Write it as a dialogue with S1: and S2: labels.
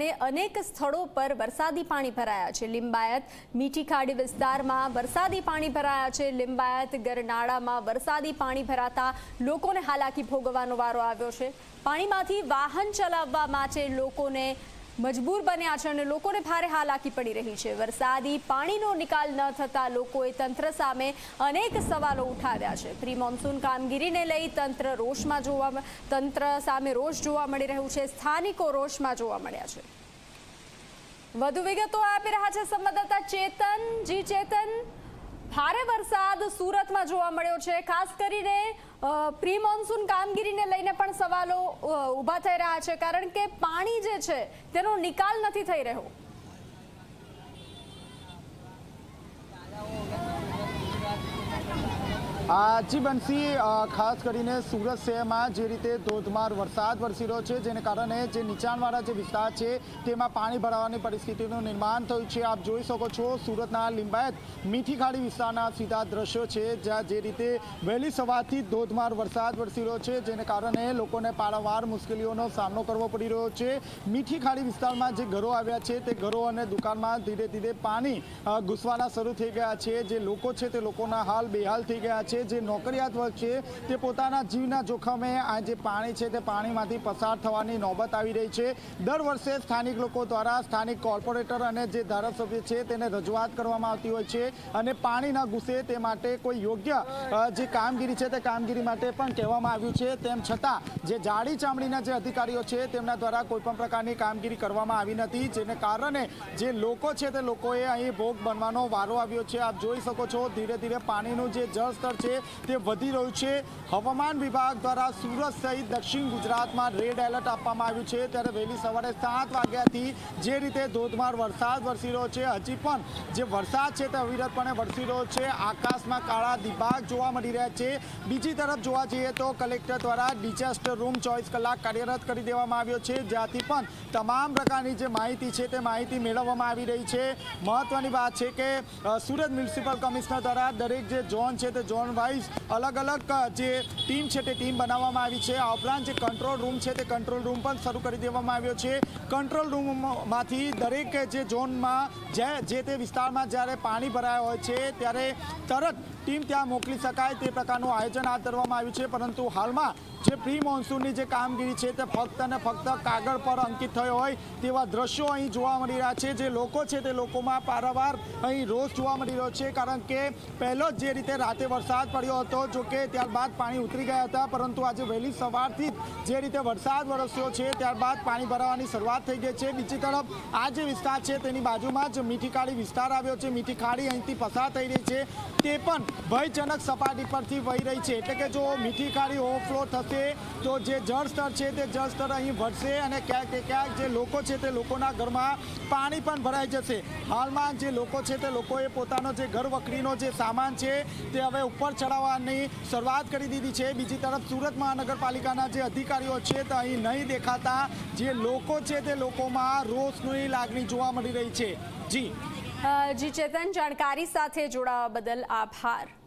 S1: કારણે અનેક સ્થળો પર વરસાદી પાણી ભરાયા છે. લિંબાયત મીઠી ખાડી વિસ્તારમાં વરસાદી પાણી ભરાયા છે. લિંબાયત, ગરનાળામાં વરસાદી પાણી ભરાતા લોકોને હાલાકી ભોગવવાનો વારો આવ્યો છે. પાણીમાંથી વાહન ચલાવવા માટે લોકોને મજબૂર બન્યા છે અને લોકોને ભારે હાલાકી પડી રહી છે. વરસાદી પાણીનો નિકાલ ન થતા લોકોએ તંત્ર સામે અનેક સવાલો ઉઠાવ્યા છે. પ્રી મોન્સૂન કામગીરીને લઈ તંત્ર રોષમાં જોવા તંત્ર સામે રોષ જોવા મળી રહ્યું છે. સ્થાનિકો રોષમાં જોવા મળ્યા છે. વધુ વિગતો આપી રહ્યા છે સંવાદદાતા ચેતન. જી ચેતન. ભારે વરસાદ સુરતમાં જોવા મળ્યો છે. ખાસ કરીને પ્રી મોન્સૂન કામગીરીને લઈને પણ સવાલો ઊભા થઈ રહ્યા છે. કારણ કે પાણી જે છે, તેનો નિકાલ નથી થઈ રહ્યો.
S2: જી બંસી ખાસ કરીને સુરત શહેરમાં જે રીતે ધોધમાર વરસાદ વરસી રહ્યો છે, જેને કારણે જે નીચાણવાળા જે વિસ્તાર છે, તેમાં પાણી ભરાવાની પરિસ્થિતિનું નિર્માણ થયું છે. આપ જોઈ શકો છો, સુરતના લિંબાયત મીઠી ખાડી વિસ્તારના સીધા દ્રશ્યો છે, જ્યાં જે રીતે વહેલી સવારથી ધોધમાર વરસાદ વરસી રહ્યો છે, જેને કારણે લોકોને પારાવાર મુશ્કેલીઓનો સામનો કરવો પડી રહ્યો છે. મીઠી ખાડી વિસ્તારમાં જે ઘરો આવ્યા છે, તે ઘરો અને દુકાનમાં ધીરે ધીરે પાણી ઘૂસવાના શરૂ થઈ ગયા છે. જે લોકો છે, તે લોકોના હાલ બેહાલ થઈ ગયા છે. જે નોકરિયાત વર્ગ છે, તે પોતાના જીવના જોખમે આ જે પાણી છે, તે પાણીમાંથી પસાર થવાની નોબત આવી રહી છે. દર વર્ષે સ્થાનિક લોકો દ્વારા સ્થાનિક કોર્પોરેટર અને જે ધારાસભ્ય છે, તેને રજૂઆત કરવામાં આવતી હોય છે અને પાણી ન ઘૂસે તે માટે કોઈ યોગ્ય જે કામગીરી છે, તે કામગીરી માટે પણ કહેવામાં આવ્યું છે. તેમ છતાં, જે જાડી ચામડીના જે અધિકારીઓ છે, તેમના દ્વારા કોઈ પણ પ્રકારની કામગીરી કરવામાં આવી નથી. જેને કારણે જે લોકો છે, તે લોકોએ અહીં ભોગ બનવાનો વારો આવ્યો છે. આપ જોઈ શકો છો, ધીરે ધીરે પાણીનું જે જળસ્તર છે તે વધી રહ્યું છે. હવામાન વિભાગ દ્વારા સુરત સહિત દક્ષિણ ગુજરાતમાં રેડ એલર્ટ આપવામાં આવ્યું છે. ત્યારે વહેલી સવારે સાત વાગ્યાથી જે રીતે ધોધમાર વરસાદ વરસી રહ્યો છે, હજી પણ જે વરસાદ છે તે અવિરતપણે વરસી રહ્યો છે. આકાશમાં કાળા દિબાગ જોવા મળી રહ્યા છે. બીજી તરફ જોવા જઈએ તો કલેક્ટર દ્વારા ડિઝાસ્ટર રૂમ ચોવીસ કલાક કાર્યરત કરી દેવામાં આવ્યો છે, જ્યાંથી પણ તમામ પ્રકારની જે માહિતી છે તે માહિતી મેળવવામાં આવી રહી છે. મહત્વની વાત છે કે સુરત મ્યુનિસિપલ કમિશનર દ્વારા દરેક જે ઝોન છે તે ઝોન વાઇઝ અલગ અલગ જે ટીમ છે તે ટીમ બનાવવામાં આવી છે. આ ઉપરાંત જે કંટ્રોલ રૂમ છે તે કંટ્રોલ રૂમ પણ શરૂ કરી દેવામાં આવ્યો છે. કંટ્રોલ રૂમમાંથી દરેક જે ઝોનમાં જે તે વિસ્તારમાં જ્યારે પાણી ભરાયા હોય છે, ત્યારે તરત ટીમ ત્યાં મોકલી શકાય તે પ્રકારનું આયોજન હાથ ધરવામાં આવ્યું છે, પરંતુ હાલમાં જે પ્રી મોન્સૂનની જે કામગીરી છે તે ફક્ત અને ફક્ત કાગળ પર અંકિત થયો હોય તેવા દ્રશ્યો અહીં જોવા મળી રહ્યા છે. જે લોકો છે તે લોકોમાં પારાવાર અહીં રોષ જોવા મળી રહ્યો છે, કારણ કે પહેલો જ જે રીતે રાતે વરસાદ પડ્યો હતો, જો કે ત્યારબાદ પાણી ઉતરી ગયા હતા, પરંતુ આજે વહેલી સવારથી જે રીતે વરસાદ વરસ્યો છે, ત્યારબાદ પાણી ભરાવાની શરૂઆત થઈ ગઈ છે. બીજી તરફ આ જે વિસ્તાર છે તેની બાજુમાં જ મીઠી ખાડી વિસ્તાર આવ્યો છે. મીઠી ખાડી અહીંથી પસાર થઈ રહી છે. તે પણ ભયજનક સપાટી પરથી વહી રહી છે. એટલે કે જો મીઠી કાળી ઓવરફ્લો થશે, તો જે જળસ્તર છે તે જળસ્તર અહીં વધશે અને ક્યાંક ને ક્યાંક જે લોકો છે તે લોકોના ઘરમાં પાણી પણ ભરાઈ જશે. હાલમાં જે લોકો છે તે લોકોએ પોતાનો જે ઘર વખરીનો જે સામાન છે તે હવે ઉપર ચડાવવાની શરૂઆત કરી દીધી છે. બીજી તરફ સુરત મહાનગરપાલિકાના જે અધિકારીઓ છે તે અહીં નહીં દેખાતા જે લોકો છે તે લોકોમાં રોષની લાગણી જોવા મળી રહી છે. જી.
S1: જી ચેતન જાણકારી સાથે જોડાવા બદલ આભાર.